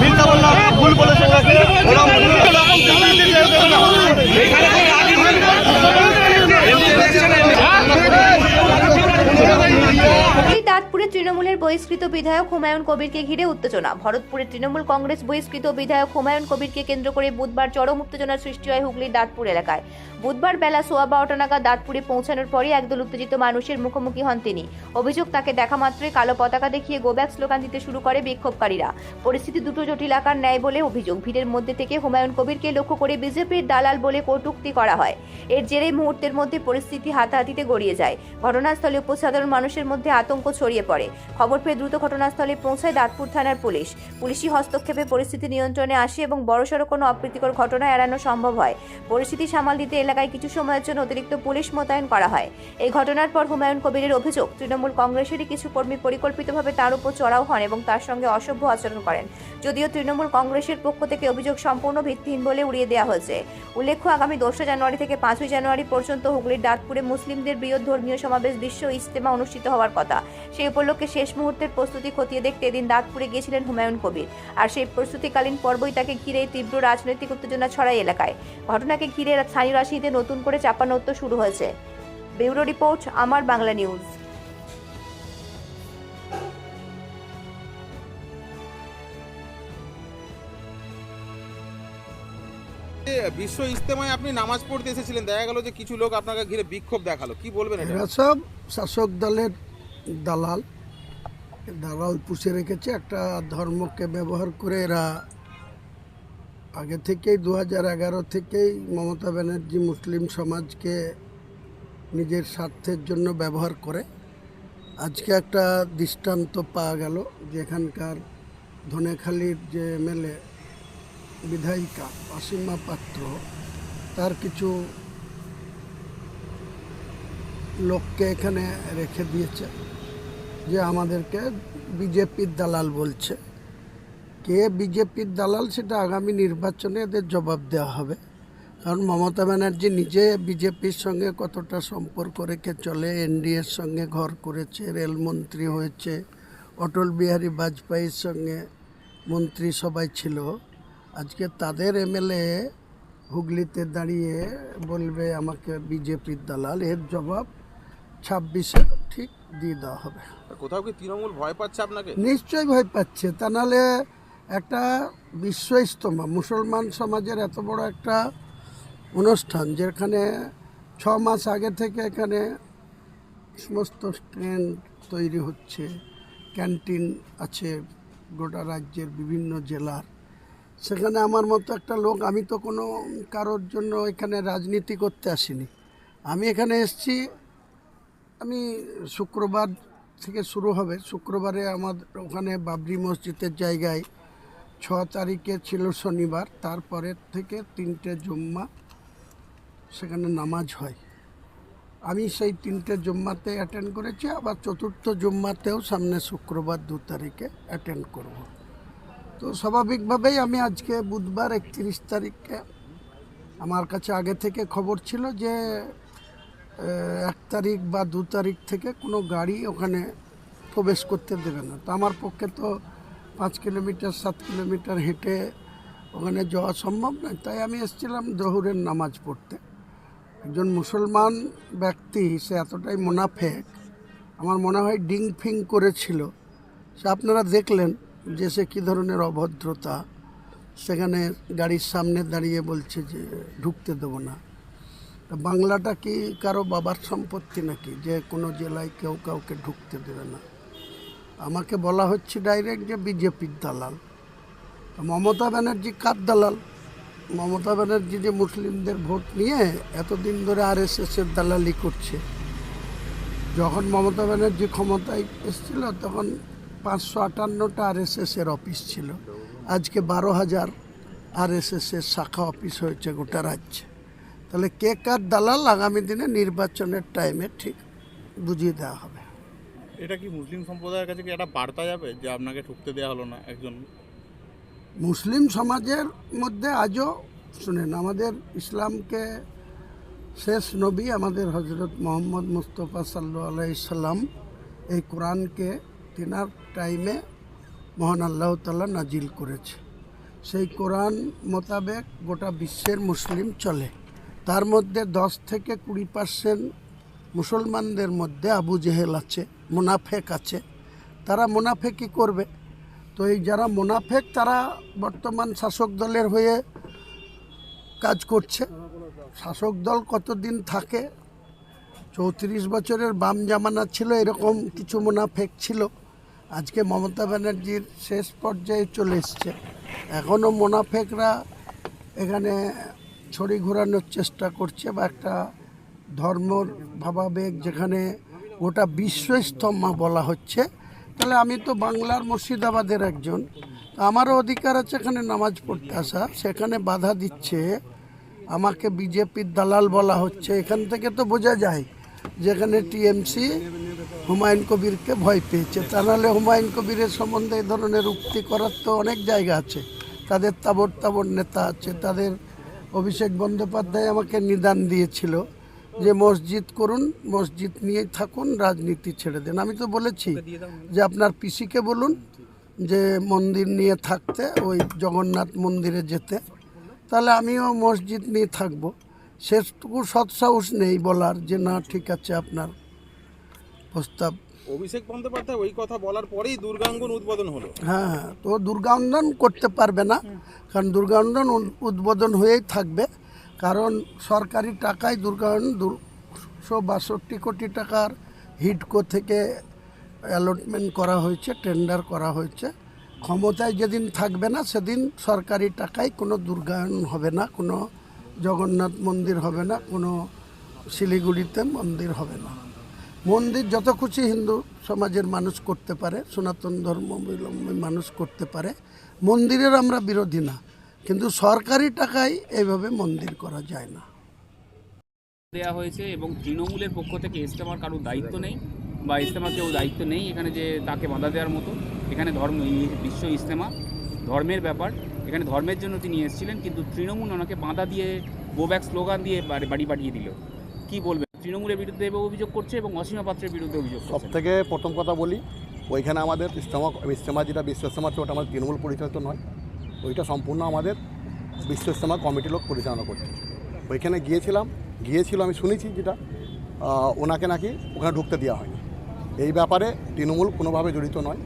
মিথ্যা বললাম ভুল বলেছে ওনাকে ওরা হুগলি দাঁতপুরে তৃণমূলের বহিষ্কৃত বিধায়ক হুমায়ুন কবিরকে ঘিরে উত্তেজনা। ভরতপুরে তৃণমূল কংগ্রেস বহিষ্কৃত বিধায়ক হুমায়ুন কবিরকে কেন্দ্র করে বুধবার চরম উত্তেজনার সৃষ্টি হয় হুগলির দাঁতপুর এলাকায়। বুধবার বেলা সোয়া বারোটা নাগাদ দাঁতপুরে পৌঁছানোর পরই একদল উত্তেজিত মানুষের মুখোমুখি হন তিনি। অভিযোগ তাকে দেখা মাত্রই কালো পতাকা দেখিয়ে গোব্যাক স্লোগান দিতে শুরু করে বিক্ষোভকারীরা। পরিস্থিতি দুটো জটিল আকার নেয় বলে অভিযোগ। ভিড়ের মধ্যে থেকে হুমায়ুন কবিরকে লক্ষ্য করে বিজেপির দালাল বলে কটূক্তি করা হয়। এর জেরে মুহূর্তের মধ্যে পরিস্থিতি হাতাহাতিতে গড়িয়ে যায়। ঘটনাস্থলে উপসাধারণ মানুষের মধ্যে আতঙ্ক ছড়িয়ে পড়ে। খবর পেয়ে দ্রুত ঘটনাস্থলে পৌঁছায় দাঁতপুর থানার পুলিশ। পুলিশি হস্তক্ষেপে পরিস্থিতি নিয়ন্ত্রণে আসে এবং বড়সড় কোনো অপ্রীতিকর ঘটনা এড়ানো সম্ভব হয়। পরিস্থিতি সামাল দিতে এলাকায় কিছু সময়ের জন্য অতিরিক্ত পুলিশ মোতায়েন করা হয়। এই ঘটনার পর হুমায়ুন কবিরের অভিযোগ, তৃণমূল কংগ্রেসেরই কিছু কর্মী পরিকল্পিতভাবে তার উপর চড়াও হন এবং তার সঙ্গে অসভ্য আচরণ করেন। যদিও তৃণমূল কংগ্রেসের পক্ষ থেকে অভিযোগ সম্পূর্ণ ভিত্তিহীন বলে উড়িয়ে দেওয়া হয়েছে। উল্লেখ্য, আগামী দোসরা জানুয়ারি থেকে পাঁচই জানুয়ারি পর্যন্ত হুগলির দাঁতপুরে মুসলিমদের বৃহৎ ধর্মীয় সমাবেশ বিশ্ব ইজতেমা অনুষ্ঠিত হওয়ার কথা। সেই উপলক্ষে শেষ মুহূর্তের প্রস্তুতি খতিয়ে দেখতে এদিন দাঁতপুরে গিয়েছিলেন হুমায়ুন কবির। আর সেই প্রস্তুতিকালীন পর্বই তাকে ঘিরে তীব্র রাজনৈতিক উত্তেজনা ছড়ায় এলাকায়। ঘটনাকে ঘিরে স্থানীয় রাজনীতিতে নতুন করে চাপানোত্ত শুরু হয়েছে। ব্যুরো রিপোর্ট আমার বাংলা নিউজ। বিশ্ব ইস্তেমায় আপনি নামাজ পড়তে এসেছিলেন। দেখা গেল যে কিছু লোক আপনাকে ঘিরে বিক্ষোভ দেখাল। কি বলবেন এটা? এরা সব শাসক দলের দালাল। দালাল পুষে রেখেছে, একটা ধর্মকে ব্যবহার করে এরা আগে থেকেই দু হাজার এগারো থেকেই মমতা ব্যানার্জি মুসলিম সমাজকে নিজের স্বার্থের জন্য ব্যবহার করে। আজকে একটা দৃষ্টান্ত পাওয়া গেল যেখানকার ধনেখালির যে এমএলএ বিধায়িকা অসীমা পাত্র, তার কিছু লোককে এখানে রেখে দিয়েছে। যে আমাদেরকে বিজেপির দালাল বলছে। কে বিজেপির দালাল সেটা আগামী নির্বাচনে এদের জবাব দেওয়া হবে। কারণ মমতা ব্যানার্জি নিজে বিজেপির সঙ্গে কতটা সম্পর্ক রেখে চলে, এনডিএর সঙ্গে ঘর করেছে, রেলমন্ত্রী হয়েছে, অটল বিহারী বাজপেয়ীর সঙ্গে মন্ত্রী সবাই ছিল। আজকে তাদের এমএলএ হুগলিতে দাঁড়িয়ে বলবে আমাকে বিজেপির দালাল। এর জবাব ছাব্বিশে ঠিক দিয়ে দেওয়া হবে। কোথাও কি তৃণমূল ভয় পাচ্ছে আপনাকে? নিশ্চয়ই ভয় পাচ্ছে। তা নাহলে একটা বিশ্ব ইস্তমা মুসলমান সমাজের এত বড় একটা অনুষ্ঠান যেখানে ছ মাস আগে থেকে এখানে সমস্ত স্ট্যান্ড তৈরি হচ্ছে ক্যান্টিন আছে গোটা রাজ্যের বিভিন্ন জেলার। সেখানে আমার মতো একটা লোক আমি তো কোনো কারোর জন্য এখানে রাজনীতি করতে আসিনি। আমি এখানে এসেছি আমি শুক্রবার থেকে শুরু হবে। শুক্রবারে আমার ওখানে বাবরি মসজিদের জায়গায় ছ তারিখে ছিল শনিবার তারপরের থেকে তিনটে জুম্মা সেখানে নামাজ হয়। আমি সেই তিনটে জুম্মাতে অ্যাটেন্ড করেছি, আবার চতুর্থ জুম্মাতেও সামনে শুক্রবার দু তারিখে অ্যাটেন্ড করব। তো স্বাভাবিকভাবেই আমি আজকে বুধবার একত্রিশ তারিখে আমার কাছে আগে থেকে খবর ছিল যে এক তারিখ বা দু তারিখ থেকে কোনো গাড়ি ওখানে প্রবেশ করতে দেবে না। তো আমার পক্ষে তো পাঁচ কিলোমিটার, সাত কিলোমিটার হেঁটে ওখানে যাওয়া সম্ভব নয়। তাই আমি এসেছিলাম জহুরের নামাজ পড়তে। একজন মুসলমান ব্যক্তি, সে এতটাই মোনাফেক। আমার মনে হয় ডিং ফিং করেছিল। সে আপনারা দেখলেন যে সে কী ধরনের অভদ্রতা। সেখানে গাড়ির সামনে দাঁড়িয়ে বলছে যে, ঢুকতে দেবো না। বাংলাটা কি কারও বাবার সম্পত্তি নাকি? যে কোনো জেলায় কেউ কাউকে ঢুকতে দেবে না। আমাকে বলা হচ্ছে ডাইরেক্ট যে বিজেপির দালাল। মমতা ব্যানার্জি কার দালাল? মমতা ব্যানার্জি যে মুসলিমদের ভোট নিয়ে এতদিন ধরে আর এস এর দালালি করছে। যখন মমতা ব্যানার্জি ক্ষমতায় এসেছিল তখন পাঁচশো আটান্নটা আর এস এর অফিস ছিল। আজকে বারো হাজার আর এস এর শাখা অফিস হয়েছে গোটা রাজ্যে। তাহলে কে কার দালাল আগামী দিনে নির্বাচনের টাইমে ঠিক বুঝিয়ে দেওয়া হবে? এটা কি মুসলিম সম্প্রদায়ের কাছে কি একটা বার্তা যাবে যে আপনাকে ঠুকতে দেওয়া হলো না একজন? মুসলিম সমাজের মধ্যে আজও শুনেন আমাদের ইসলামকে শেষ নবী আমাদের হজরত মোহাম্মদ মুস্তফা সাল্লু আলাইসাল্লাম এই কোরআনকে তিনার টাইমে মহান আল্লাহ তাল্লাহ নাজিল করেছে। সেই কোরআন মোতাবেক গোটা বিশ্বের মুসলিম চলে। তার মধ্যে দশ থেকে কুড়ি পার্সেন্ট মুসলমানদের মধ্যে আবু জেহেল আছে, মুনাফেক আছে। তারা মুনাফেকই করবে। তো এই যারা মুনাফেক, তারা বর্তমান শাসক দলের হয়ে কাজ করছে। শাসক দল কতদিন থাকে? চৌত্রিশ বছরের বাম জামানা ছিল, এরকম কিছু মুনাফেক ছিল। আজকে মমতা ব্যানার্জির শেষ পর্যায়ে চলে এসছে। এখনও মোনাফেকরা এখানে ছড়ি ঘোরানোর চেষ্টা করছে বা একটা ধর্মর ভাবাবেগ যেখানে গোটা বিশ্ব ইস্তম্মা বলা হচ্ছে। তাহলে আমি তো বাংলার মুর্শিদাবাদের একজন। আমারও অধিকার আছে এখানে নামাজ পড়তে আসা সেখানে বাধা দিচ্ছে। আমাকে বিজেপির দালাল বলা হচ্ছে। এখান থেকে তো বোঝা যায় যেখানে টিএমসি হুমায়ুন কবিরকে ভয় পেয়েছে। তা নাহলে হুমায়ুন কবিরের সম্বন্ধে এই ধরনের উক্তি করার তো অনেক জায়গা আছে। তাদের তাবর তাবর নেতা আছে। তাদের অভিষেক বন্দ্যোপাধ্যায় আমাকে নিদান দিয়েছিল যে মসজিদ করুন, মসজিদ নিয়েই থাকুন, রাজনীতি ছেড়ে দেন। আমি তো বলেছি যে আপনার পিসিকে বলুন যে মন্দির নিয়ে থাকতে, ওই জগন্নাথ মন্দিরে যেতে। তাহলে আমিও মসজিদ নিয়ে থাকব। সেটুকু সৎসাহস নেই বলার যে না, ঠিক আছে, আপনার প্রস্তাব অভিষেক বন্দ্যোপাধ্যায় ওই কথা বলার পরেই দুর্গাঙ্গন উদ্বোধন হলো। হ্যাঁ হ্যাঁ, তো দুর্গান্দন করতে পারবে না কারণ দুর্গান্দন উদ- উদ্বোধন হয়েই থাকবে কারণ সরকারি টাকায় দুর্গায়ন দুশো বাষট্টি কোটি টাকার হিডকো থেকে অ্যালটমেন্ট করা হয়েছে টেন্ডার করা হয়েছে। ক্ষমতায় যেদিন থাকবে না সেদিন সরকারি টাকায় কোনো দুর্গায়ন হবে না কোনো জগন্নাথ মন্দির হবে না কোনো শিলিগুড়িতে মন্দির হবে না। মন্দির যত খুশি হিন্দু সমাজের মানুষ করতে পারে, সনাতন ধর্মাবলম্বী মানুষ করতে পারে, মন্দিরের আমরা বিরোধী না। কিন্তু সরকারি টাকায় এইভাবে মন্দির করা যায় না। দেওয়া হয়েছে এবং তৃণমূলের পক্ষ থেকে ইস্তেমার কারোর দায়িত্ব নেই বা ইস্তেমার কেউ দায়িত্ব নেই, এখানে যে তাকে বাধা দেওয়ার মতো। এখানে ধর্ম বিশ্ব ইস্তেমা ধর্মের ব্যাপার। এখানে ধর্মের জন্য তিনি এসেছিলেন, কিন্তু তৃণমূল ওনাকে বাঁধা দিয়ে গোব্যাক স্লোগান দিয়ে বাড়ি বাড়ি পাঠিয়ে দিল। কি বলবেন? তৃণমূলের বিরুদ্ধে অভিযোগ করছে এবং অসীমা পাত্রের বিরুদ্ধে অভিযোগ সব থেকে প্রথম কথা বলি, ওইখানে আমাদের ইস্তেমা ইস্তেমা যেটা বিশ্ব ইস্তেমা ওটা আমাদের তৃণমূল পরিচালিত নয়। ওইটা সম্পূর্ণ আমাদের বিশ্ব ইস্তেমা কমিটি লোক পরিচালনা করছে। ওইখানে গিয়েছিলাম, গিয়েছিল, আমি শুনেছি যেটা ওনাকে নাকি ওখানে ঢুকতে দেওয়া হয়নি। এই ব্যাপারে তৃণমূল কোনোভাবে জড়িত নয়।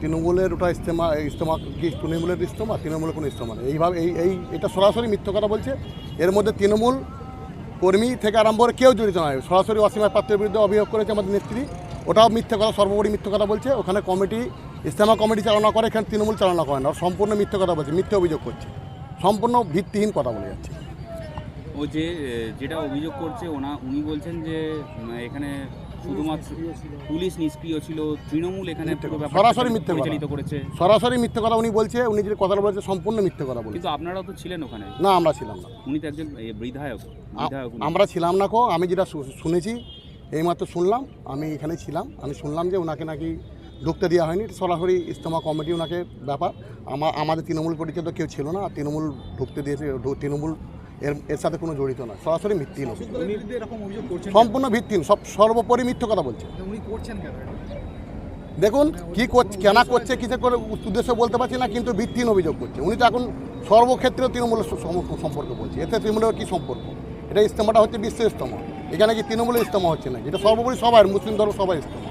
তৃণমূলের ওটা ইস্তেমা ইস্তেমা কি, তৃণমূলের ইস্তেমা তৃণমূলের কোনো ইস্তেমা নেই এইভাবে, এই এই, এটা সরাসরি মিথ্য কথা বলছে। এর মধ্যে তৃণমূল কর্মী থেকে আরম্ভ করে কেউ জড়িত নয়। সরাসরি অসীমা পাত্রের বিরুদ্ধে অভিযোগ করেছে আমাদের নেত্রী। ওটাও মিথ্যে কথা, সর্বোপরি মিথ্যে কথা বলছে। ওখানে কমিটি ইস্তেমা কমিটি চালনা করে, এখানে তৃণমূল চালনা করে না। সম্পূর্ণ মিথ্যে কথা বলছে, মিথ্যে অভিযোগ করছে। সম্পূর্ণ ভিত্তিহীন কথা বলে যাচ্ছে। ও যে যেটা অভিযোগ করছে, ওনা, উনি বলছেন যে, এখানে শুধুমাত্র পুলিশ নিষ্ক্রিয় ছিল তৃণমূল এখানে সরাসরি মিথ্যে। পরিচালিত করেছে। সরাসরি মিথ্যে কথা উনি বলছে উনি যে কথাটা বলছে সম্পূর্ণ মিথ্যে কথা বলছে। কিন্তু আপনারাও তো ছিলেন ওখানে। না আমরা ছিলাম না। উনি তো একজন বিধায়ক আমরা ছিলাম না কো আমি যেটা শুনেছি এইমাত্র শুনলাম আমি এখানে ছিলাম আমি শুনলাম যে ওনাকে নাকি ঢুকতে দেওয়া হয়নি সরাসরি ইস্তমা কমিটি ওনাকে ব্যাপার আমা- আমাদের তৃণমূল পরিচিত কেউ ছিল না তৃণমূল ঢুকতে দিয়েছে তৃণমূল এর এর সাথে কোনো জড়িত না সরাসরি ভিত্তিহীন অভিযোগ। সম্পূর্ণ ভিত্তিহীন সব সর্বোপরি মিথ্য কথা বলছে। দেখুন কি করছে কেন করছে কিসে করে উদ্দেশ্য বলতে পারছি না কিন্তু ভিত্তিহীন অভিযোগ করছে। উনি তো এখন সর্বক্ষেত্রে তৃণমূলের সম্পর্ক বলছে। এতে তৃণমূলের কী সম্পর্ক? এটা ইস্তমাটা হচ্ছে বিশ্ব ইস্তমা। এখানে কি তৃণমূলের ইস্তমা হচ্ছে না এটা সর্বোপরি সবার মুসলিম ধর্ম সবাই ইস্তমা।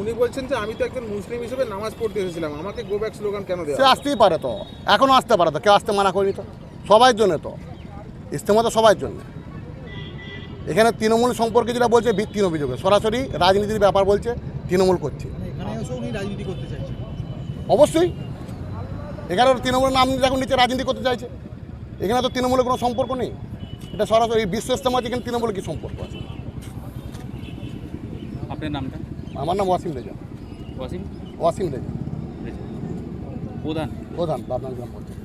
উনি বলছেন যে আমি তো একজন মুসলিম হিসেবে নামাজ পড়তে এসেছিলাম। আমাকে গো ব্যাক স্লোগান কেন দেওয়া সে আসতেই পারে তো। এখনও আসতে পারে তো। কেউ আসতে মানা করিনি তো। সবার জন্য তো। ইস্তেমা তো সবার জন্য। এখানে তৃণমূল সম্পর্কে যেটা বলছে ভিত্তিহীন অভিযোগে। সরাসরি রাজনীতির ব্যাপার বলছে তৃণমূল করছে। অবশ্যই। এখানে তৃণমূলের নাম যখন নিচে রাজনীতি করতে চাইছে এখানে তো তৃণমূলের কোনো সম্পর্ক নেই। এটা সরাসরি বিশ্ব ইস্তেমা এখানে তৃণমূলের কী সম্পর্ক আছে? আপনার নামটা? আমার নাম ওয়াসিম রেজা। ওয়াসিম? ওয়াসিম রেজা। প্রধান? প্রধান বাবনাল গ্রাম পঞ্চায়েত